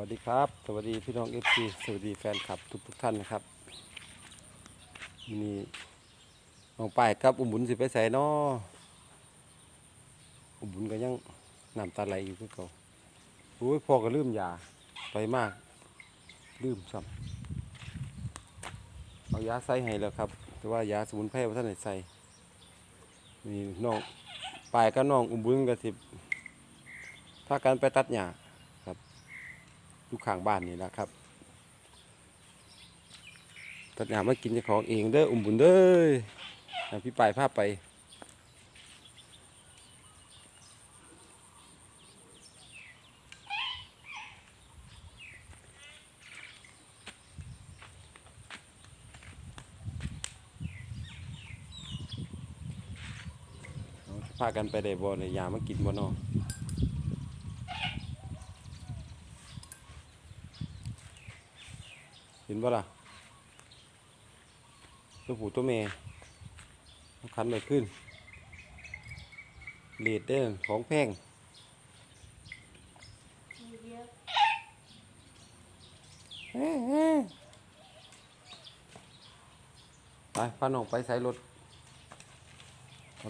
วัสดีครับ สวัสดีพี่น้องเอฟซีสวัสดีแฟนคลับทุกทุกท่านนะครับวันนี่น้องป้ายครับ อุ้มบุญสิไปใส่นออุ้มบุญก็ยังน้ำตาไหลอยู่คือเก่าโอ้ยพ่อก็ลืมยาไปมาก ลืมซ้ำเอายาใส่ให้แล้วครับ แต่ว่ายาสมุนไพรว่าท่านไหนใส่นี่น้องป้ายกับน้องอุ้มบุญก็สิพากันไปตัดหญ้า อยู่ข้างบ้านนี่แหละครับตัดหญ้ามากินเจ้าของเองเด้ออุ้มบุญเด้อพี่ปายพาพไปพากันไปได้บ่ในยยามากินบ่นอ เห็นบ่ล่ะตัวผู้ตัวแม่เอาคันไปขึ้นเลดเด้อของแพงไปพาน้องไปใส่รถ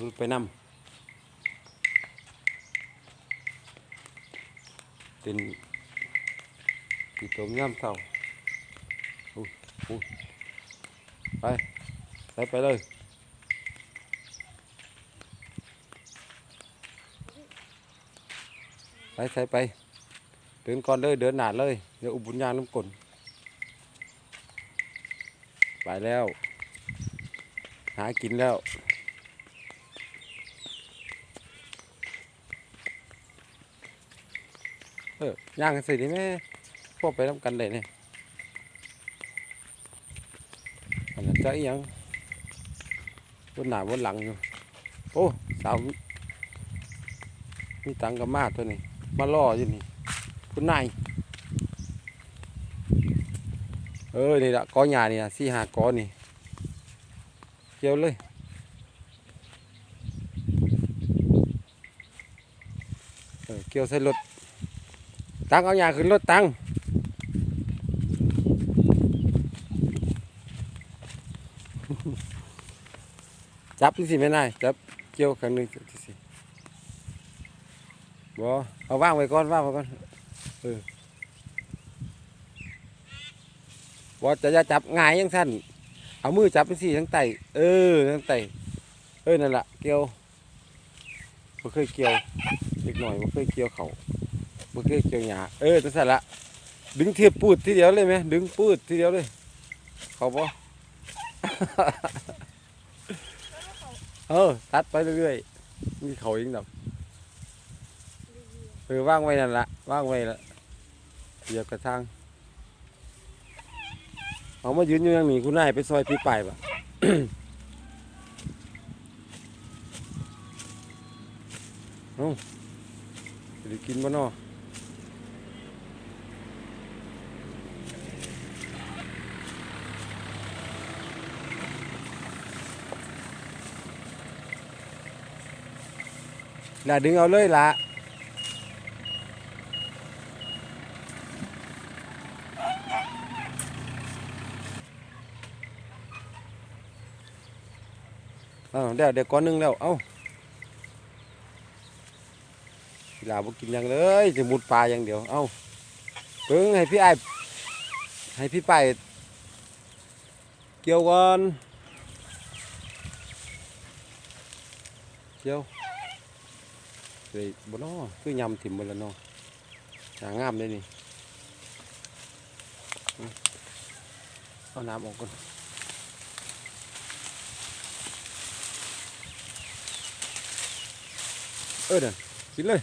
รถไปนำเป็นตีตมยำเศร้า ไปไปไปเลยไปใส่ไป เดินก่อนเลยเดินหนาเลย เดี๋ยวอุบุญญาณน้ำกลนไปแล้ว หากินแล้วเออย่างกันสิดิแม่พวกไปน้ำกันเลยเนี่ย อันนั้น จะอีหยังบนหน้าบนหลังอยู่โอ้สาวมีตังค์กับมาตัวนี้มาล่ออยู่นี่คุณนายเออนี่ละกอหญ้านี่นะสี่หากอนี่เกี่ยวเลยเออเกี่ยวใส่รถตังเอาหญ้าขึ้นรถตัง จับที่สิไม่ได้จับเกี่ยวครั้งหนึ่งที่สิบ่เอาว่างไว้ก่อนว่างไว้ก่อนเออบ่จะจะจับง่ายยังสั้นเอามือจับที่สิทั้งไตเออทั้งไตเออนั่นแหละเกี่ยวบ่เคยเกี่ยวเล็กหน่อยบ่เคยเกี่ยวเขาบ่เคยเกี่ยวหญ้าเออจังซั่นละดึงเทียบปูดทีเดียวเลยไหมดึงปูดทีเดียวเลยเขาบ่ เออ ตัดไปเรื่อยๆมีเขาอีกดอกเออว่างไว้นั่นละว่างไว้ละเดี๋ยวกระทั่งเอามายืนอยู่อย่างนี้คุณนายไปซอยปีไปปะเอาจะได้กินบ่เนอ ล่ะดึงเอาเลยละเอเดี๋ยวเดี๋ยวก้อนนึงแล้ว เอ้ากีฬาบกินยังเลยจะมุดปลาอย่างเดียว เอ้าเพิ่งให้พี่ไอ้ให้พี่ไปเกี่ยวก่อนเกี่ยว เลยบ่นอคือยำถิ่มบ่ละเนอหางามเลยนี่อืมเอาน้ำออกก่อนเออเด้อกินเลย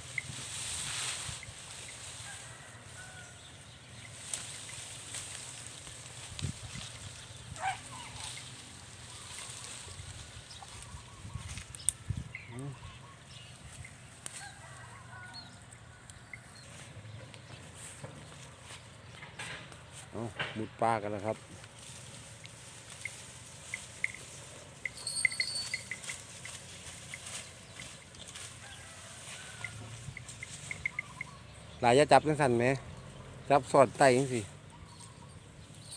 เอามุดปลากันแล้วครับหลายจะจับจังสันไหม จับสอดไตจังสิ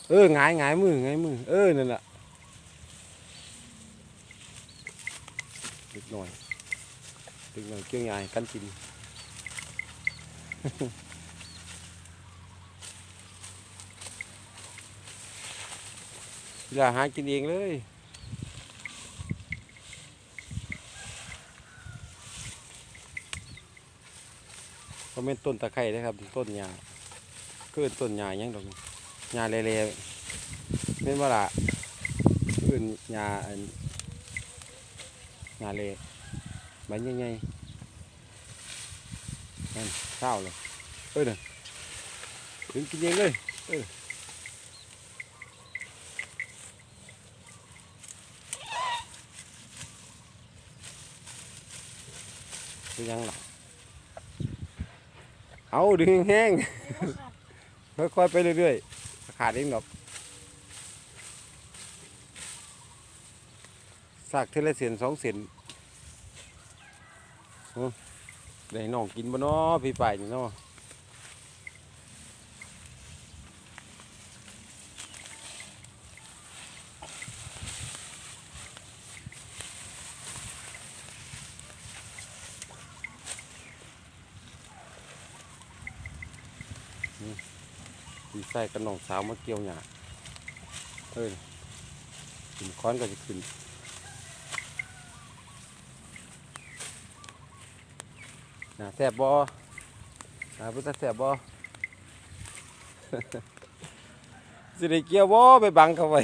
เออหงายหงายมือหงายมือ เออ นั่นแหละเล็กหน่อยเล็กหน่อยเกี่ยวใหญ่กันกิน อย่าหากินเองเลยก็เป็นต้นตะไคร้นะครับ ต้นหญ้าเกินต้นหญ้ายังดอกหญ้าเละๆเป็นว่าละเกินหญ้าอันหญ้าเละใบใหญ่ๆนั่นเศร้าเลยเอ้ยน่ะถึงกินเองเลยเออ เป็นยังล่ะเอาดึงแห้งค่อยๆไปเรื่อยๆขาดเองหรอกสักเทเลเสียนสองเสียนโอ้ได้น้องกินบ่เนาะพี่ป่ายนี่เนาะ พี่ไส้กับน้องสาวมาเกี่ยวหญ้าเอ้ยขึ้นค้อนก็จะขึ้นหน้าแสบบอหน้าพุทธแสบบอสิได้เกี่ยวบอไปบังเขาไว้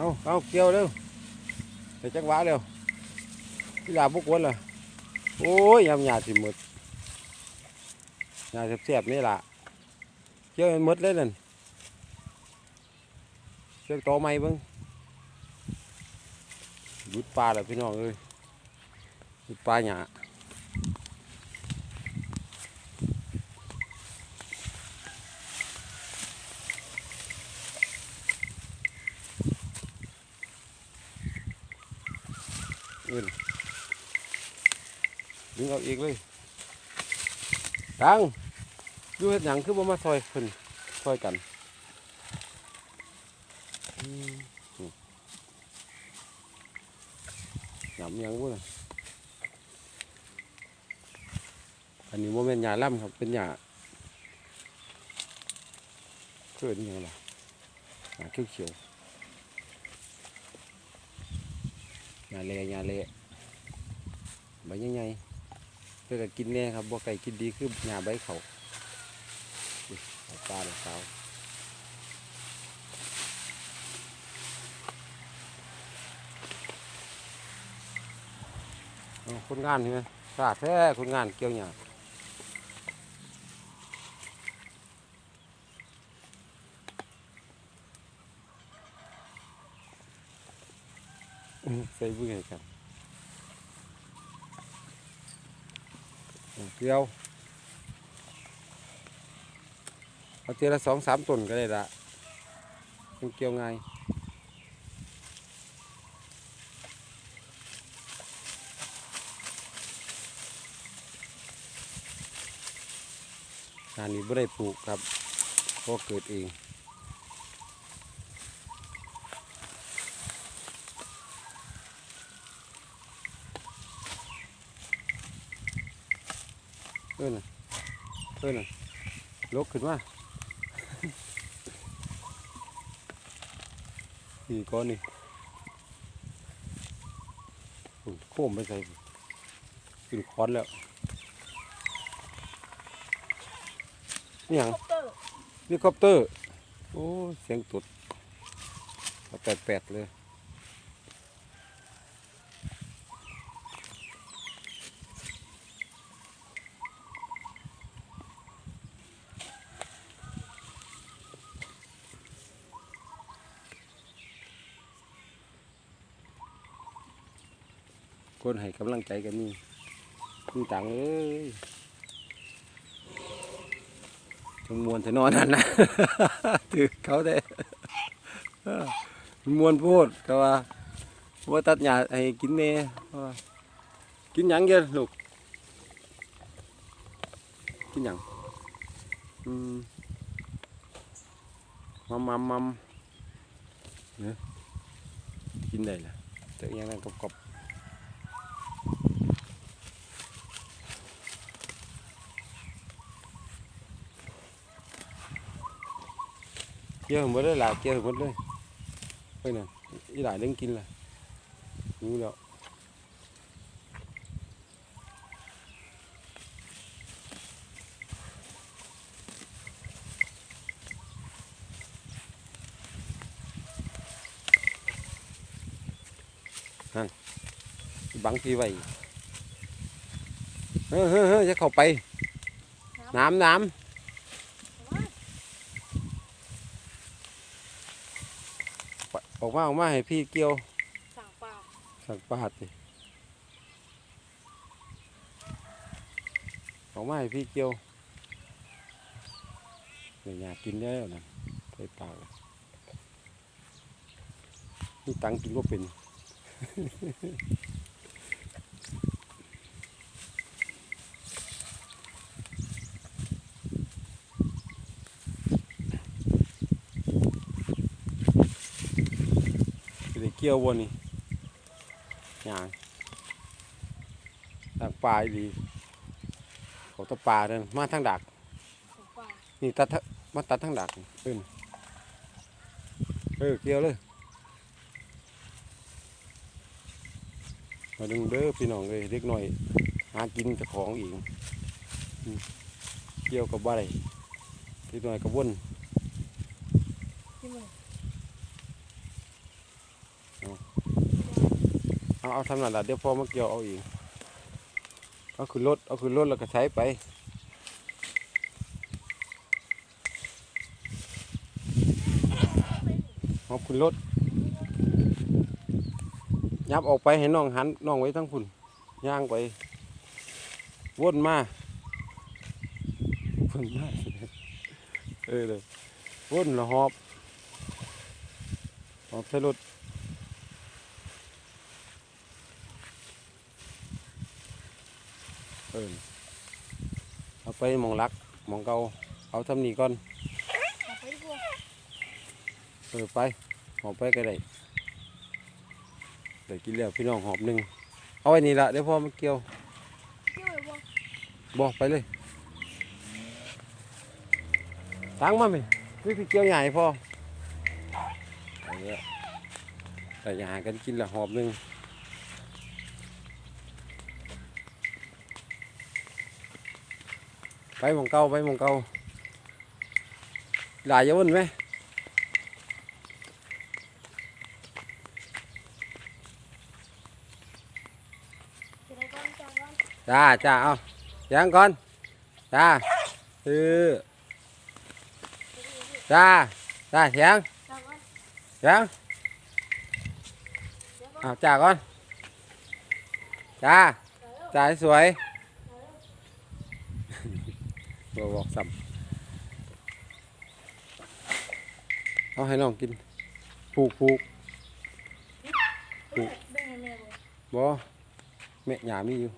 เอาเอาเกี่ยวเร็วเดี๋ยวจักหวะเร็วพี่ลาบุกวนเลยโอ้ยยำหยาสิหมดหยาเสียบๆนี่ล่ะเกี่ยวให้หมดเลยนั่นเชือกโตอไหมเบิ้งหยุดปลาแล้วพี่น้องเอ้ยหยุดปลาหยา อื่นดึงเอาอีกเลยตังอยู่เฮ็ดหยังคือบ่มาซอยเพิ่นซอยกันหยำยังบ่ล่ะอันนี้บ่แม่นหญ้าล่ำครับ เป็นหญ้าเกิดยังไงล่ะหญ้าเขียวๆห ยาเละยาเลใบใหญ่ๆเพื่อก,กินแน่ครับบ่ไก่กินดีคือหยาใบเขาอุ๊ยเอาปลาเลยสาวเอาคนงานใช่ไหมสาดแท้คนงานเกี่ยวหยา ใส่บุ้งให้ครับเกลียวเอาเทียละสองสามต้นก็ได้ละมันเกี่ยวไงงานนี้ไม่ได้ปลูกครับเพราะเกิดเอง เออน่ะเออน่ะลกขึ้นมานี่ก้อนนี่อุ้ยโค้มไปใส่ขึ้นคอนแล้วนี่หยังคอปเตอร์เฮลิคอปเตอร์ โอ้ยเสียงตุดแปลกๆเลย คนให้กำลังใจกันนี่มีตังค์เอ้ยช่วงวนจะนอนนั่นนะถือเขาได้มวนพูดก็ว่าว่าตัดหญ้าให้กินแน่กินหยังเยอะลูกกินหยังมัมมัมมัมเนี่ยกินได้นะแต่ยังนั้นกรอบ ๆเกี่ยวหมดเลยล่ะเกี่ยวหมดเลยไปน่ะอีหลายเรื่องกินล่ะรู้แล้วบังทีไว้เฮ้ยเฮ้ยเฮ้ยจะเข้าไป น้ำน้ำไปออกมาออกมาให้พี่เกี่ยวสั่งปลาสักปาดสิออกมาให้พี่เกี่ยวเดี๋ยวอยากกินได้แล้วนะใส่ปากเลยนี่ตังค์กินก็เป็น เกี่ยววนนี่ย่างดักปลาอีดีเขาตะปลาเดินมาทางดักสั่งปลานี่ตัดทะมาตัดทางดักเอิ้นเออเกี่ยวเลยมาดึงเด้อพี่น้องเลยเล็กหน่อย หากินเจะของอีกอืมเกี่ยวกับบ่ได้เล็กหน่อยกับวน ที่มือ เอาเอาทำนั่นละเดี๋ยวพอมาเกี่ยวเอาอีกเอาขึ้นรถเอาขึ้นรถแล้วก็ใช้ไปเอาขึ้นรถยับออกไปให้น้องหันน้องไว้ทั้งพุ่นย่างไปวนมาวนมาเออเลยวนและหอบหอบใส่รถ เออเอา ไปหมองรักหมองเก่าเอาทำนี่ก่อนเอาไปดีกว่าเออไปหอบไปก็ได้ได้กินแล้วพี่น้องหอบหนึ่งเอาไว้นี่ละเดี๋ยวพ่อมาเกี่ยวเที่ยวเลยบ่บอกไปเลยตั้งมาไหมพี่พี่เกี่ยวใหญ่พ่อเอาเยอะแต่อย่าหากันกินละหอบหนึ่ง ไปหมองเก่าไปหมองเก่าหลายเยอะน ไหมจะได้ก้อนจานก้อนจ้าจ้าเอายังก่อนจ้าเออจ้าจ้าเสียงจานก้อนเสียงเดี๋ยวก้อนเอาจ้าก่อนจ้าจ้าให้สวยบอกบอกสัมเอาให้น้องกินผูกผูกเดี๋ยวแบ่งให้แม่บ่บอแม่หยามีอยู่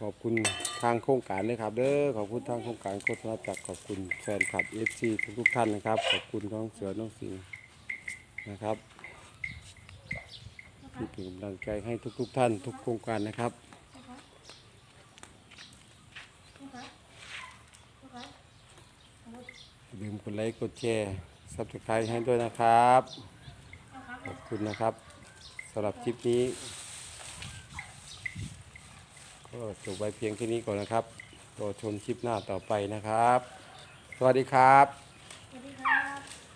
ขอบคุณทางโครงการเลยครับเด้อขอบคุณทางโครงการโฆษณาจักขอบคุณแฟนคลับเอฟซีทุกๆท่านนะครับ ขอบคุณน้องเสือน้องสิงห์นะครับที่เป็นกำลังใจให้ทุกๆท่านทุกโครงการนะครับ นะคะนะคะนะคะ อย่า ลืมกดไลค์กดแชร์ซับสไครต์ให้ด้วยนะครับ ขอบคุณนะครับสำหรับคลิปนี้ ก็จบไว้เพียงแค่นี้ก่อนนะครับรอชมคลิปหน้าต่อไปนะครับ สวัสดีครับ สวัสดีครับ